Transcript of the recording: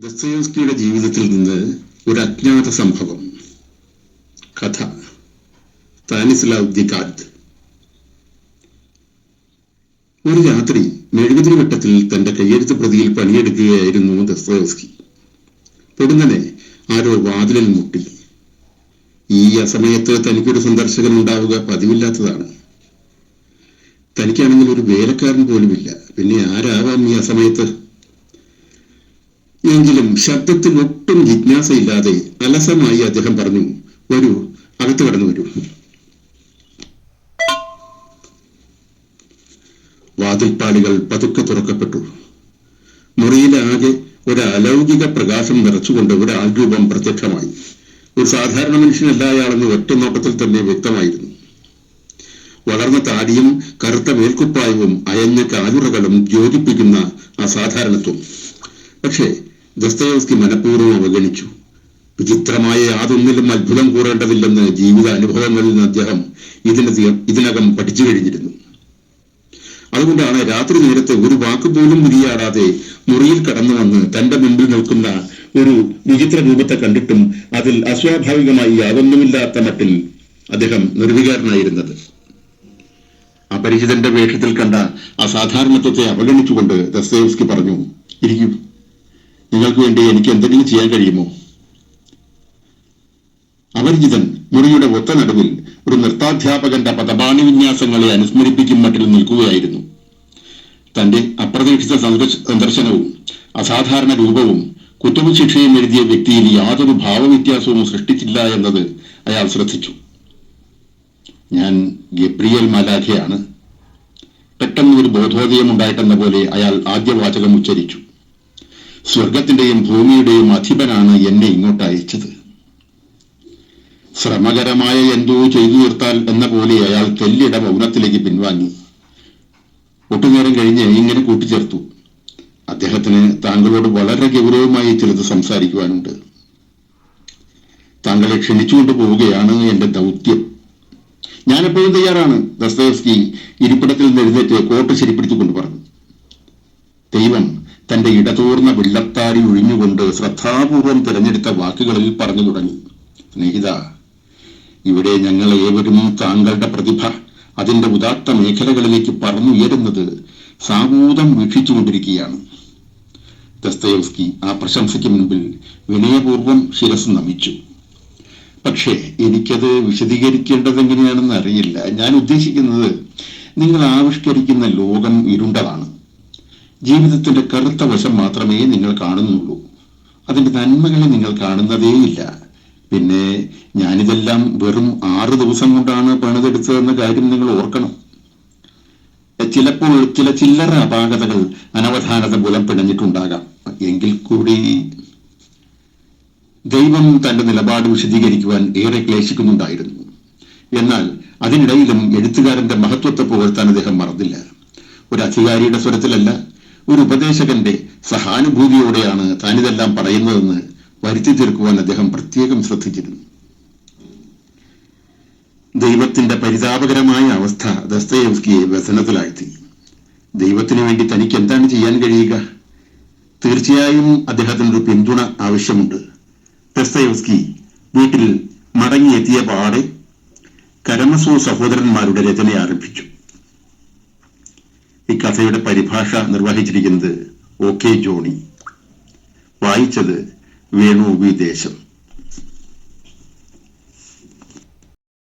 ദസ്തയോസ്കിയുടെ ജീവിതത്തിൽ നിന്ന് ഒരു അജ്ഞാത സംഭവം. കഥ. താനിസ്ലാവ് ദിഗാദ് ഒരു രാത്രി മെഴുകുതിരി വട്ടത്തിൽ തന്റെ കയ്യെഴുത്ത് പ്രതിയിൽ പണിയെടുക്കുകയായിരുന്നു ദസ്തയോസ്കി പൊടുന്നനെ ആരോ വാതിലിൽ മുട്ടി. ഈ അസമയത്ത് തനിക്കൊരു സന്ദർശകൻ ഉണ്ടാവുക പതിവില്ലാത്തതാണ്. തനിക്കാണെങ്കിൽ ഒരു വേലക്കാരൻ പോലുമില്ല. പിന്നെ ആരാവാം ഈ അസമയത്ത്? എങ്കിലും ശബ്ദത്തിൽ ഒട്ടും ജിജ്ഞാസയില്ലാതെ അലസമായി അദ്ദേഹം പറഞ്ഞു വരൂ അകത്ത് കടന്നു വരൂ. വാതിൽപ്പാളികൾ പതുക്കെ തുറക്കപ്പെട്ടു. മുറിയിലാകെ ഒരു അലൗകിക പ്രകാശം നിറച്ചുകൊണ്ട് ഒരു ആൾരൂപം പ്രത്യക്ഷമായി. ഒരു സാധാരണ മനുഷ്യനല്ല അയാളെന്ന് ഒറ്റ നോട്ടത്തിൽ തന്നെ വ്യക്തമായിരുന്നു. വളർന്ന താടിയും കറുത്ത മേൽക്കുപ്പായവും അയഞ്ഞ കാലുറകളും യോജിപ്പിക്കുന്ന അസാധാരണത്വം. പക്ഷേ ദസ്തയോസ്കി മനഃപൂർവം അവഗണിച്ചു. വിചിത്രമായ യാതൊന്നിലും അത്ഭുതം കൂറേണ്ടതില്ലെന്ന് ജീവിത അനുഭവങ്ങളിൽ നിന്ന് അദ്ദേഹം ഇതിനകം ഇതിനകം പഠിച്ചു കഴിഞ്ഞിരുന്നു. അതുകൊണ്ടാണ് രാത്രി നേരത്തെ ഒരു വാക്ക് പോലും മുരിയാടാതെ മുറിയിൽ കടന്നു വന്ന് തന്റെ മുമ്പിൽ നിൽക്കുന്ന ഒരു വിചിത്ര രൂപത്തെ കണ്ടിട്ടും അതിൽ അസ്വാഭാവികമായി യാതൊന്നുമില്ലാത്ത മട്ടിൽ അദ്ദേഹം നിർവികാരനായിരുന്നത്. അപരിചിതന്റെ വേഷത്തിൽ കണ്ട അസാധാരണത്വത്തെ അവഗണിച്ചുകൊണ്ട് ദസ്തേവ്സ്കി പറഞ്ഞു ഇരിക്കൂ. നിങ്ങൾക്ക് വേണ്ടി എനിക്ക് എന്തെങ്കിലും ചെയ്യാൻ കഴിയുമോ? അപരിചിതൻ മുറിയുടെ ഒത്ത നടുവിൽ ഒരു നൃത്താധ്യാപകന്റെ പദപാണി വിന്യാസങ്ങളെ അനുസ്മരിപ്പിക്കും മട്ടിൽ നിൽക്കുകയായിരുന്നു. തന്റെ അപ്രതീക്ഷിത സന്ദർശനവും അസാധാരണ രൂപവും കുറ്റവും ശിക്ഷയും എഴുതിയ വ്യക്തിയിൽ യാതൊരു ഭാവവ്യത്യാസവും സൃഷ്ടിച്ചില്ല എന്നത് അയാൾ ശ്രദ്ധിച്ചു. ഞാൻ ഗബ്രിയൽ മലാഖയാണ്. പെട്ടെന്ന് ഒരു ബോധോദയം ഉണ്ടായിട്ടെന്ന പോലെ അയാൾ ആദ്യ വാചകം ഉച്ചരിച്ചു. സ്വർഗത്തിന്റെയും ഭൂമിയുടെയും അധിപനാണ് എന്നെ ഇങ്ങോട്ട് അയച്ചത് ശ്രമകരമായ എന്തോ ചെയ്തു തീർത്താൽ എന്ന പോലെ അയാൾ തെല്ലിട മൗനത്തിലേക്ക് പിൻവാങ്ങി. ഒട്ടുനേരം കഴിഞ്ഞ് ഇങ്ങനെ കൂട്ടിച്ചേർത്തു. അദ്ദേഹത്തിന് താങ്കളോട് വളരെ ഗൗരവമായി ചിലത് സംസാരിക്കുവാനുണ്ട്. താങ്കളെ ക്ഷണിച്ചുകൊണ്ട് പോവുകയാണ് എന്റെ ദൗത്യം. ഞാനെപ്പോഴും തയ്യാറാണ് ദസ്തേവ്സ്കി. ഇരിപ്പിടത്തിൽ നിന്ന് ശ്രദ്ധാപൂർവം തിരഞ്ഞെടുത്ത വാക്കുകളിൽ പറഞ്ഞു തുടങ്ങി. സ്നേഹിത ഇവിടെ ഞങ്ങൾ ഏവരും താങ്കളുടെ പ്രതിഭ അതിന്റെ ഉദാത്ത മേഖലകളിലേക്ക് പറന്നുയരുന്നത് സാമൂതം വീക്ഷിച്ചുകൊണ്ടിരിക്കുകയാണ്. ദസ്തയോസ്കി ആ പ്രശംസയ്ക്ക് മുൻപിൽ വിനയപൂർവം ശിരസ് നമിച്ചു. പക്ഷേ എനിക്കത് വിശദീകരിക്കേണ്ടത് എങ്ങനെയാണെന്ന് അറിയില്ല. ഞാൻ ഉദ്ദേശിക്കുന്നത് നിങ്ങൾ ആവിഷ്കരിക്കുന്ന ലോകം ഇരുണ്ടതാണ്. ജീവിതത്തിന്റെ കറുത്ത വശം മാത്രമേ നിങ്ങൾ കാണുന്നുള്ളൂ. അതിന്റെ നന്മകളെ നിങ്ങൾ കാണുന്നതേയില്ല പിന്നെ ഞാനിതെല്ലാം വെറും ആറ് ദിവസം കൊണ്ടാണ് പണിതെടുത്തതെന്ന കാര്യം നിങ്ങൾ ഓർക്കണം. ചിലപ്പോൾ ചില ചില്ലറ അപാകതകൾ അനവധാനത മൂലം പിണഞ്ഞിട്ടുണ്ടാകാം. എങ്കിൽ കൂടി ദൈവം തന്റെ നിലപാട് വിശദീകരിക്കുവാൻ ഏറെ ക്ലേശിക്കുന്നുണ്ടായിരുന്നു. എന്നാൽ അതിനിടയിലും എഴുത്തുകാരന്റെ മഹത്വത്തെ പുകഴ്ത്താൻ അദ്ദേഹം മറന്നില്ല. ഒരു അധികാരിയുടെ സ്വരത്തിലല്ല ഒരു ഉപദേശകന്റെ സഹാനുഭൂതിയോടെയാണ് താനിതെല്ലാം പറയുന്നതെന്ന് വരുത്തി തീർക്കുവാൻ അദ്ദേഹം പ്രത്യേകം ശ്രദ്ധിച്ചിരുന്നു. ദൈവത്തിന്റെ പരിതാപകരമായ അവസ്ഥ ദസ്തയേവ്സ്കിയെ വ്യസനത്തിലാഴ്ത്തി. ദൈവത്തിനു വേണ്ടി തനിക്ക് എന്താണ് ചെയ്യാൻ കഴിയുക? തീർച്ചയായും അദ്ദേഹത്തിന് ഒരു പിന്തുണ ആവശ്യമുണ്ട്. ദസ്തയേവ്സ്കി വീട്ടിൽ മടങ്ങിയെത്തിയ പാടെ കരമസോ സഹോദരന്മാരുടെ രചന ആരംഭിച്ചു ഈ കഥയുടെ പരിഭാഷ നിർവഹിച്ചിരിക്കുന്നത് ഒ കെ ജോണി. വായിച്ചത് വേണു വി ദേശം.